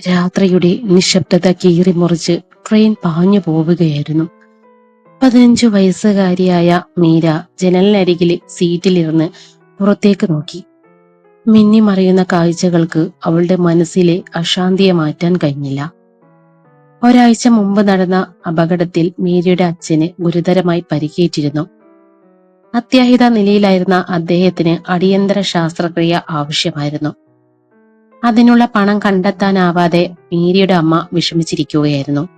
രാത്രിയുടെ നിശബ്ദത കീറിമുറിച്ച് ട്രെയിൻ പാഞ്ഞു പോവുകയായിരുന്നു. പതിനഞ്ചു വയസ്സുകാരിയായ മീര ജനലിനരികിലെ സീറ്റിലിരുന്ന് പുറത്തേക്ക് നോക്കി. മിന്നിമറിയുന്ന കാഴ്ചകൾക്ക് അവളുടെ മനസ്സിലെ അശാന്തിയെ മാറ്റാൻ കഴിഞ്ഞില്ല. ഒരാഴ്ച മുമ്പ് നടന്ന അപകടത്തിൽ മീരയുടെ അച്ഛന് ഗുരുതരമായി പരിക്കേറ്റിരുന്നു. അത്യാഹിത നിലയിലായിരുന്ന അദ്ദേഹത്തിന് അടിയന്തര ശാസ്ത്രക്രിയ ആവശ്യമായിരുന്നു. അതിനുള്ള പണം കണ്ടെത്താനാവാതെ മീരിയുടെ അമ്മ വിഷമിച്ചിരിക്കുകയായിരുന്നു.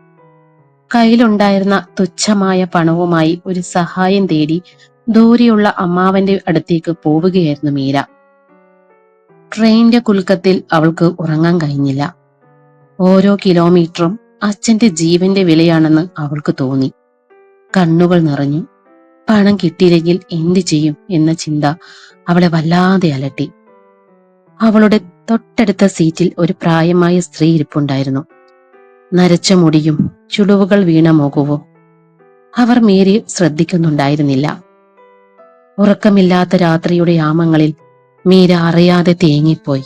കയ്യിലുണ്ടായിരുന്ന തുച്ഛമായ പണവുമായി ഒരു സഹായം തേടി ദൂരെയുള്ള അമ്മാവന്റെ അടുത്തേക്ക് പോവുകയായിരുന്നു മീര. ട്രെയിനിന്റെ കുലുക്കത്തിൽ അവൾക്ക് ഉറങ്ങാൻ കഴിഞ്ഞില്ല. ഓരോ കിലോമീറ്ററും അച്ഛന്റെ ജീവന്റെ വിലയാണെന്ന് അവൾക്ക് തോന്നി. കണ്ണുകൾ നിറഞ്ഞു. പണം കിട്ടിയില്ലെങ്കിൽ എന്തു ചെയ്യും എന്ന ചിന്ത അവളെ വല്ലാതെ അലട്ടി. അവളുടെ തൊട്ടടുത്ത സീറ്റിൽ ഒരു പ്രായമായ സ്ത്രീ ഇരിപ്പുണ്ടായിരുന്നു. നരച്ച മുടിയും ചുളിവുകൾ വീണ മുഖവും അവർ മീരി ശ്രദ്ധിക്കുന്നുണ്ടായിരുന്നില്ല. ഉറക്കമില്ലാത്ത രാത്രിയുടെ ആമങ്ങളിൽ മീര അറിയാതെ തേങ്ങിപ്പോയി.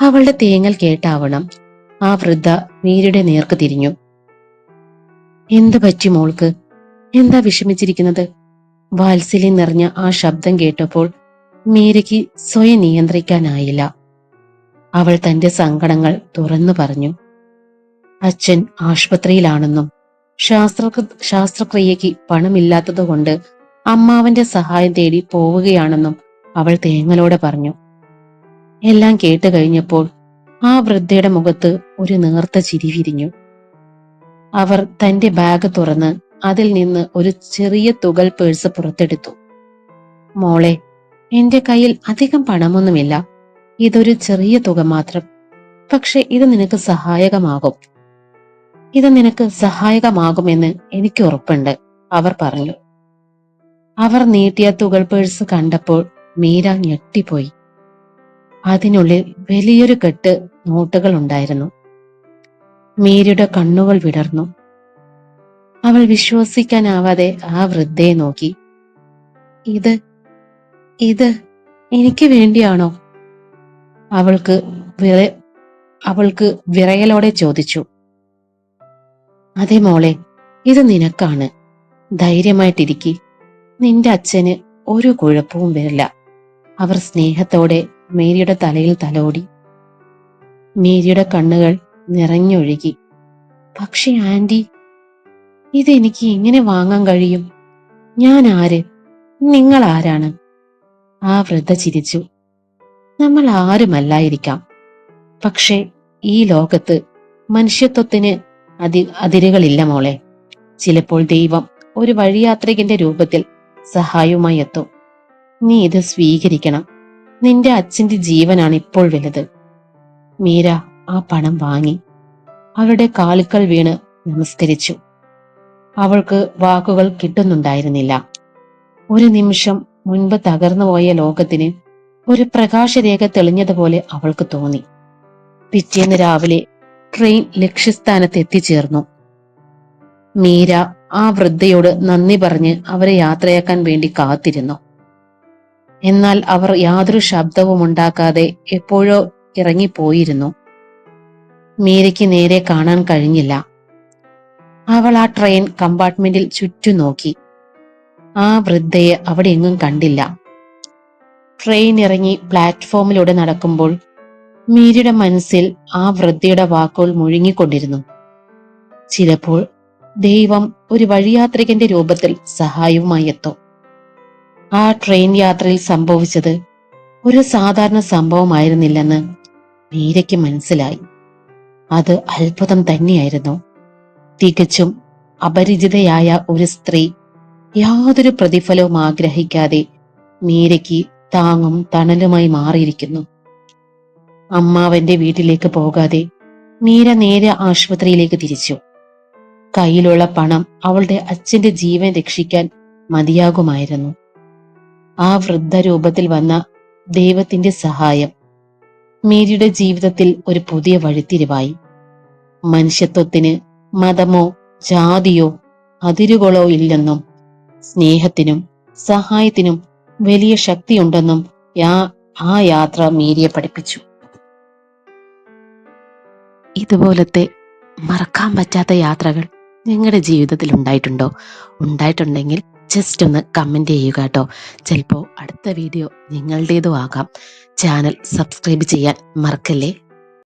അവളുടെ തേങ്ങൽ കേട്ടാവണം ആ വൃദ്ധ മീരയുടെ നേർക്ക് തിരിഞ്ഞു. എന്തു പറ്റി മോൾക്ക്? എന്താ വിഷമിച്ചിരിക്കുന്നത്? വാത്സല്യം നിറഞ്ഞ ആ ശബ്ദം കേട്ടപ്പോൾ മീരയ്ക്ക് സ്വയം നിയന്ത്രിക്കാനായില്ല. അവൾ തന്റെ സങ്കടങ്ങൾ തുറന്നു പറഞ്ഞു. അച്ഛൻ ആശുപത്രിയിലാണെന്നും ശാസ്ത്ര ശാസ്ത്രക്രിയയ്ക്ക് പണമില്ലാത്തതുകൊണ്ട് അമ്മാവന്റെ സഹായം തേടി പോവുകയാണെന്നും അവൾ തേങ്ങലോടെ പറഞ്ഞു. എല്ലാം കേട്ട് കഴിഞ്ഞപ്പോൾ ആ വൃദ്ധയുടെ മുഖത്ത് ഒരു നേർത്ത ചിരി വിരിഞ്ഞു. അവർ തന്റെ ബാഗ് തുറന്ന് അതിൽ നിന്ന് ഒരു ചെറിയ തുകൽ പേഴ്സ് പുറത്തെടുത്തു. മോളെ എന്റെ കയ്യിൽ അധികം പണമൊന്നുമില്ല. ഇതൊരു ചെറിയ തുക മാത്രം. പക്ഷെ ഇത് നിനക്ക് സഹായകമാകും. ഇത് നിനക്ക് സഹായകമാകുമെന്ന് എനിക്ക് ഉറപ്പുണ്ട് അവർ പറഞ്ഞു. അവർ നീട്ടിയ തുകൾ പേഴ്സ് കണ്ടപ്പോൾ മീര ഞെട്ടിപ്പോയി. അതിനുള്ളിൽ വലിയൊരു കെട്ട് നോട്ടുകൾ ഉണ്ടായിരുന്നു. മീരയുടെ കണ്ണുകൾ വിടർന്നു. അവൾ വിശ്വസിക്കാനാവാതെ ആ വൃദ്ധയെ നോക്കി. ഇത് ഇത് എനിക്ക് വേണ്ടിയാണോ? അവൾക്ക് അവൾക്ക് വിറയലോടെ ചോദിച്ചു. അതെ മോളെ ഇത് നിനക്കാണ്. ധൈര്യമായിട്ടിരിക്കി. നിന്റെ അച്ഛന് ഒരു കുഴപ്പവും വരില്ല. അവർ സ്നേഹത്തോടെ മേരിയുടെ തലയിൽ തലോടി. മേരിയുടെ കണ്ണുകൾ നിറഞ്ഞൊഴുകി. പക്ഷെ ആന്റി ഇതെനിക്ക് എങ്ങനെ വാങ്ങാൻ കഴിയും? ഞാൻ ആര്? നിങ്ങൾ ആരാണ് ആ വൃദ്ധ ചിരിച്ചു. നമ്മൾ ആരുമല്ലായിരിക്കാം പക്ഷെ ഈ ലോകത്ത് മനുഷ്യത്വത്തിന് അതി അതിരുകളില്ല മോളെ. ചിലപ്പോൾ ദൈവം ഒരു വഴിയാത്രികന്റെ രൂപത്തിൽ സഹായവുമായി എത്തും. നീ ഇത് സ്വീകരിക്കണം. നിന്റെ അച്ഛന്റെ ജീവനാണ് ഇപ്പോൾ വലുത്. മീര ആ പണം വാങ്ങി അവരുടെ കാലുക്കൾ വീണ് നമസ്കരിച്ചു. അവൾക്ക് വാക്കുകൾ കിട്ടുന്നുണ്ടായിരുന്നില്ല. ഒരു നിമിഷം മുൻപ് തകർന്നുപോയ ലോകത്തിന് ഒരു പ്രകാശരേഖ തെളിഞ്ഞതുപോലെ അവൾക്ക് തോന്നി. പിറ്റേന്ന് രാവിലെ ട്രെയിൻ ലക്ഷ്യസ്ഥാനത്ത് എത്തിച്ചേർന്നു. മീര ആ വൃദ്ധയോട് നന്ദി പറഞ്ഞ് അവരെ യാത്രയാക്കാൻ വേണ്ടി കാത്തിരുന്നു. എന്നാൽ അവർ യാതൊരു ശബ്ദവും ഉണ്ടാക്കാതെ എപ്പോഴോ ഇറങ്ങിപ്പോയിരുന്നു. മീരയ്ക്ക് നേരെ കാണാൻ കഴിഞ്ഞില്ല. അവൾ ആ ട്രെയിൻ കമ്പാർട്ട്മെന്റിൽ ചുറ്റും നോക്കി. ആ വൃദ്ധയെ അവിടെ എങ്ങും കണ്ടില്ല. ട്രെയിൻ ഇറങ്ങി പ്ലാറ്റ്ഫോമിലൂടെ നടക്കുമ്പോൾ മീരയുടെ മനസ്സിൽ ആ വൃദ്ധയുടെ വാക്കുകൾ മുഴുങ്ങിക്കൊണ്ടിരുന്നു ചിലപ്പോൾ ദൈവം ഒരു വഴിയാത്രികന്റെ രൂപത്തിൽ സഹായവുമായി എത്തും. ആ ട്രെയിൻ യാത്രയിൽ സംഭവിച്ചത് ഒരു സാധാരണ സംഭവമായിരുന്നില്ലെന്ന് മീരയ്ക്ക് മനസ്സിലായി. അത് അത്ഭുതം തന്നെയായിരുന്നു. തികച്ചും അപരിചിതയായ ഒരു സ്ത്രീ യാതൊരു പ്രതിഫലവും ആഗ്രഹിക്കാതെ മീരയ്ക്ക് താങ്ങും തണലുമായി മാറിയിരിക്കുന്നു. അമ്മാവന്റെ വീട്ടിലേക്ക് പോകാതെ മീര നേരെ ആശുപത്രിയിലേക്ക് തിരിച്ചു. കയ്യിലുള്ള പണം അവളുടെ അച്ഛന്റെ ജീവൻ രക്ഷിക്കാൻ മതിയാകുമായിരുന്നു. ആ വൃദ്ധ രൂപത്തിൽ വന്ന ദൈവത്തിന്റെ സഹായം മേരിയുടെ ജീവിതത്തിൽ ഒരു പുതിയ വഴിത്തിരിവായി. മനുഷ്യത്വത്തിന് മതമോ ജാതിയോ അതിരുകളോ ഇല്ലെന്നും സ്നേഹത്തിനും സഹായത്തിനും വലിയ ശക്തിയുണ്ടെന്നും ആ യാത്ര മീരിയെ പഠിപ്പിച്ചു. ഇതുപോലത്തെ മറക്കാൻ പറ്റാത്ത യാത്രകൾ നിങ്ങളുടെ ജീവിതത്തിൽ ഉണ്ടായിട്ടുണ്ടോ? ഉണ്ടായിട്ടുണ്ടെങ്കിൽ ജസ്റ്റ് ഒന്ന് കമന്റ് ചെയ്യുക കേട്ടോ. ചിലപ്പോൾ അടുത്ത വീഡിയോ നിങ്ങളുടേതും ആകാം. ചാനൽ സബ്സ്ക്രൈബ് ചെയ്യാൻ മറക്കല്ലേ?